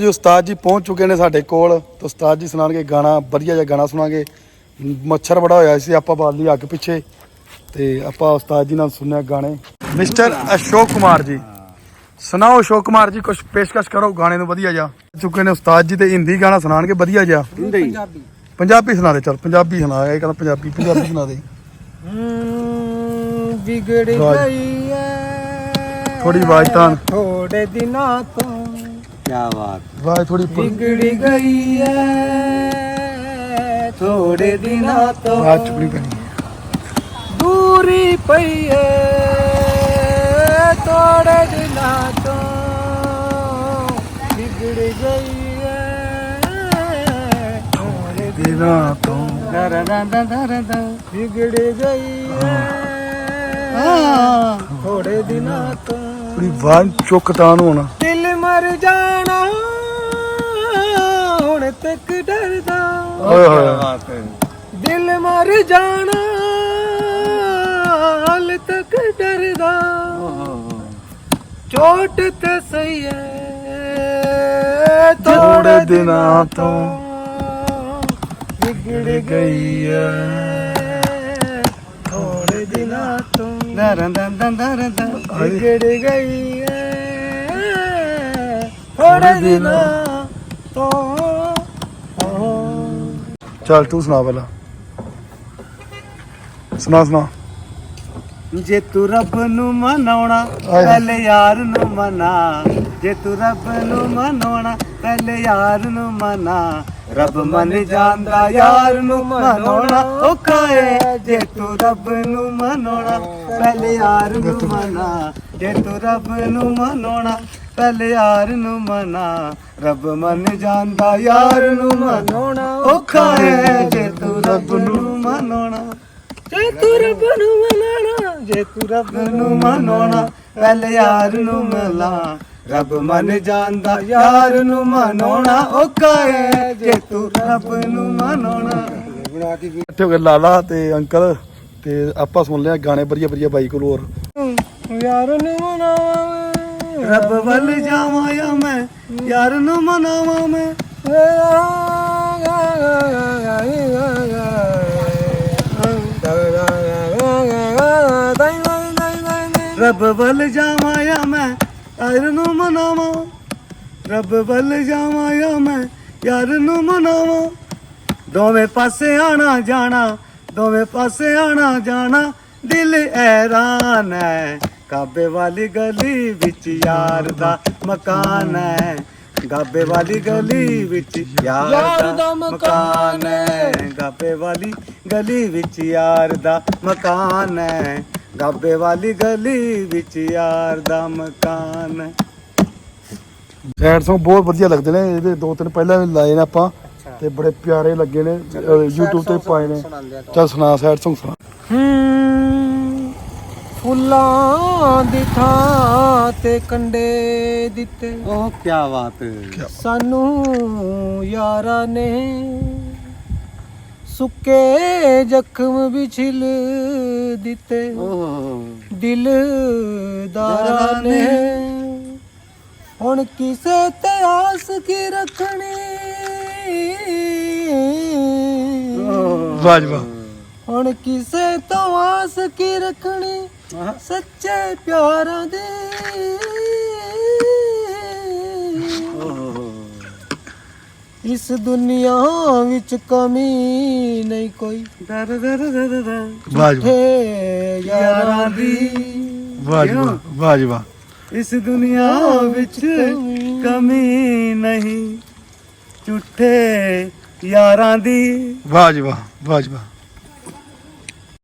ਜੀ ਉਸਤਾਦ ਜੀ ਪਹੁੰਚ ਚੁੱਕੇ ਨੇ ਸਾਡੇ ਕੋਲ ਤੇ ਉਸਤਾਦ ਜੀ ਸੁਣਾਣਗੇ ਗਾਣਾ ਵਧੀਆ ਜਿਹਾ ਗਾਣਾ ਸੁਣਾਗੇ। ਮੱਛਰ ਬੜਾ ਹੋਇਆ ਸੀ ਆਪਾਂ ਬਾਲ ਲਈ ਅੱਗ ਪਿੱਛੇ ਤੇ ਆਪਾਂ ਉਸਤਾਦ ਜੀ ਨਾਲ ਸੁਣਿਆ ਗਾਣੇ। ਮਿਸਟਰ ਅਸ਼ੋਕ ਕੁਮਾਰ ਜੀ ਸੁਣਾਓ ਅਸ਼ੋਕ ਕੁਮਾਰ ਜੀ ਕੁਝ ਪੇਸ਼ਕਸ਼ ਕਰੋ ਗਾਣੇ ਨੂੰ ਵਧੀਆ ਜਿਹਾ। ਚੁੱਕੇ ਨੇ ਉਸਤਾਦ ਜੀ ਤੇ ਹਿੰਦੀ ਗਾਣਾ ਸੁਣਾਣਗੇ ਵਧੀਆ ਜਿਹਾ। ਹਿੰਦੀ। ਪੰਜਾਬੀ ਸੁਣਾ ਦੇ ਚਲ ਪੰਜਾਬੀ ਸੁਣਾ ਇਹ ਕਹਿੰਦਾ ਪੰਜਾਬੀ ਪੰਜਾਬੀ ਸੁਣਾ ਦੇ। ਵਿਗੜ। ਗਈ ਐ। ਥੋੜੀ ਆਵਾਜ਼ ਤਾਂ। ਥੋੜੇ ਦਿਨਾਂ ਤੋਂ ਕੀ ਬਾਤ ਵਾਹ ਥੋੜੀ ਵਿਗੜ ਗਈ ਐ ਥੋੜੇ ਦਿਨਾਂ ਤੋਂ ਆਵਾਜ਼ ਚੁੱਕਣੀ ਪੈਣੀ ਦੂਰੀ ਪਈ ਐ ਥੋੜੇ ਦਿਨਾਂ ਤੋਂ ਵਿਗੜ ਗਈ ਐ ਥੋੜੇ ਦਿਨਾਂ ਤੋਂ। ਦਰ ਦਰ ਦਰ ਦਰ ਵਿਗੜ ਗਈ ਐ ਥੋੜੇ ਦਿਨਾਂ ਤੋਂ ਥੋੜੀ ਆਵਾਜ਼ ਚੁੱਕ ਤਾਂ ਨੂੰ ਹੁਣ। ਮਰ ਜਾਣਾ ਹੁਣ ਤੱਕ ਡਰਦਾ। ਓਏ ਹੋਏ। ਦਿਲ ਮਰ ਜਾਣਾ ਹਾਲ ਤੱਕ ਡਰਦਾ। ਚੋਟ ਤੇ ਸਹੀ ਹੈ ਥੋੜੇ ਦਿਨਾਂ ਤੋਂ ਵਿਗੜ ਗਈ ਹੈ ਥੋੜੇ ਦਿਨਾਂ ਤੋਂ ਦਰਨ ਦਰਨ ਦਨ ਵਿਗੜ ਗਈ ਹੈ ਥੋੜੇ ਦਿਨਾਂ ਤੋਂ। ਚੱਲ ਤੂੰ ਸੁਣਾ ਪਹਿਲਾਂ। ਸੁਣਾ ਸੁਣਾ। ਜੇ ਤੂੰ ਰੱਬ ਨੂੰ ਮਨਾਉਣਾ। ਪਹਿਲੇ ਯਾਰ ਨੂੰ ਮਨਾ। ਜੇ ਤੂੰ ਰੱਬ ਨੂੰ ਮਨਾਉਣਾ ਪਹਿਲੇ ਯਾਰ ਨੂੰ ਮਨਾ। ਰੱਬ ਮੰਨ ਜਾਂਦਾ ਯਾਰ ਨੂੰ ਮਨਾਉਣਾ ਔਖਾ ਏ। ਜੇ ਤੂੰ ਰੱਬ ਨੂੰ ਮਨਾਉਣਾ ਪਹਿਲੇ ਯਾਰ ਨੂੰ ਮਨਾ। ਜੇ ਤੂੰ ਰੱਬ ਨੂੰ ਮਨਾਉਣਾ ਪਹਿਲੇ ਯਾਰ ਨੂੰ ਮਨਾ ਰੱਬ ਮੰਨ ਜਾਂਦਾ ਯਾਰ ਨੂੰ ਮਨਾਉਣਾ। ਔਖਾ ਏ ਜੇ ਤੂੰ ਰੱਬ ਨੂੰ ਮਨਾਉਣਾ। ਜੇ ਤੂੰ ਰੱਬ ਨੂੰ ਮਨਾਣਾ ਜੇ ਤੂੰ ਰੱਬ ਨੂੰ ਮਨਾਉਣਾ ਪਹਿਲੇ ਯਾਰ ਨੂੰ ਮਿਲਾ ਰੱਬ ਮੰਨ ਜਾਂਦਾ ਯਾਰ ਨੂੰ ਮਨਾਉਣਾ। ਔਖਾ ਏ ਜੇ ਤੂੰ ਰੱਬ ਨੂੰ ਮਨਾਉਣਾ। ਇਕੱਠੇ ਹੋ ਗਏ ਲਾਲਾ ਤੇ ਅੰਕਲ ਤੇ ਆਪਾਂ ਸੁਣ ਲਿਆ ਗਾਣੇ ਵਧੀਆ ਵਧੀਆ ਬਾਈ ਕੋਲ ਹੋਰ। ਯਾਰ ਨੂੰ ਮਨਾਵਾਂ। ਰੱਬ ਵੱਲ ਜਾਵਾਂ ਜਾਂ ਮੈਂ, ਯਾਰ ਨੂੰ ਮਨਾਵਾਂ ਮੈਂ। ਰੱਬ ਵੱਲ ਜਾਵਾਂ ਜਾਂ ਮੈਂ, ਯਾਰ ਨੂੰ ਮਨਾਵਾਂ। ਰੱਬ ਵੱਲ ਜਾਵਾਂ ਜਾਂ ਮੈਂ, ਯਾਰ ਨੂੰ ਮਨਾਵਾਂ। ਦੋਵੇਂ ਪਾਸੇ ਆਣਾ ਜਾਣਾ, ਦੋਵੇਂ ਪਾਸੇ ਆਣਾ ਜਾਣਾ, ਦਿਲ ਐਰਾਨ ਹੈ। ਕਾਬੇ ਵਾਲੀ ਗਲੀ ਵਿੱਚ ਯਾਰ ਦਾ ਮਕਾਨ ਹੈ। ਗਾਬੇ ਵਾਲੀ ਗਲੀ ਵਿੱਚ ਯਾਰ ਦਾ ਮਕਾਨ ਹੈ। ਗਾਬੇ ਵਾਲੀ ਗਲੀ ਵਿੱਚ ਯਾਰ ਦਾ ਮਕਾਨ ਹੈ। ਗਾਬੇ ਵਾਲੀ ਗਲੀ ਵਿੱਚ ਯਾਰ ਦਾ ਮਕਾਨ ਹੈ। ਸੈਡ Song ਬਹੁਤ ਵਧੀਆ ਲੱਗਦੇ ਨੇ। ਇਹਦੇ ਦੋ ਤਿੰਨ ਪਹਿਲਾਂ ਵੀ ਲਾਏ ਨੇ ਆਪਾਂ ਤੇ ਬੜੇ ਪਿਆਰੇ ਲੱਗੇ ਨੇ। YouTube ਤੇ ਪਾਏ ਨੇ। ਚੱਲ ਸੁਣਾ ਸੈਡ Song ਸੁਣਾ। ਹੂੰ। ਫੁੱਲਾਂ ਦੀ ਥਾਂ ਤੇ ਕੰਡੇ ਦਿੱਤੇ। ਉਹ ਕੀ ਬਾਤ ਸਾਨੂੰ ਯਾਰਾਂ ਨੇ ਸੁੱਕੇ ਜ਼ਖਮ ਵਿਛਿਲ ਦਿੱਤੇ। ਦਿਲ ਦਾਰਾਂ ਨੇ। ਹੁਣ ਕਿਸੇ ਤੇ ਆਸ ਕੀ ਰੱਖਣੀ? ਵਾਹ। ਹੁਣ ਕਿਸੇ ਤੋਂ ਆਸ ਕੀ ਰੱਖਣੀ? ਸੱਚੇ ਪਿਆਰਾਂ ਦੇ। ਇਸ ਦੁਨੀਆ ਵਿੱਚ ਕਮੀ ਨਹੀਂ ਕੋਈ। ਦਰ ਦਰ ਦਰ ਦਰ। ਝੂਠੇ ਯਾਰਾਂ ਦੀ। ਜੀ ਵਾਹ ਇਸ ਦੁਨੀਆ ਵਿੱਚ ਕਮੀ ਨਹੀਂ। ਝੂਠੇ ਯਾਰਾਂ ਦੀ। ਜੀ ਵਾਹ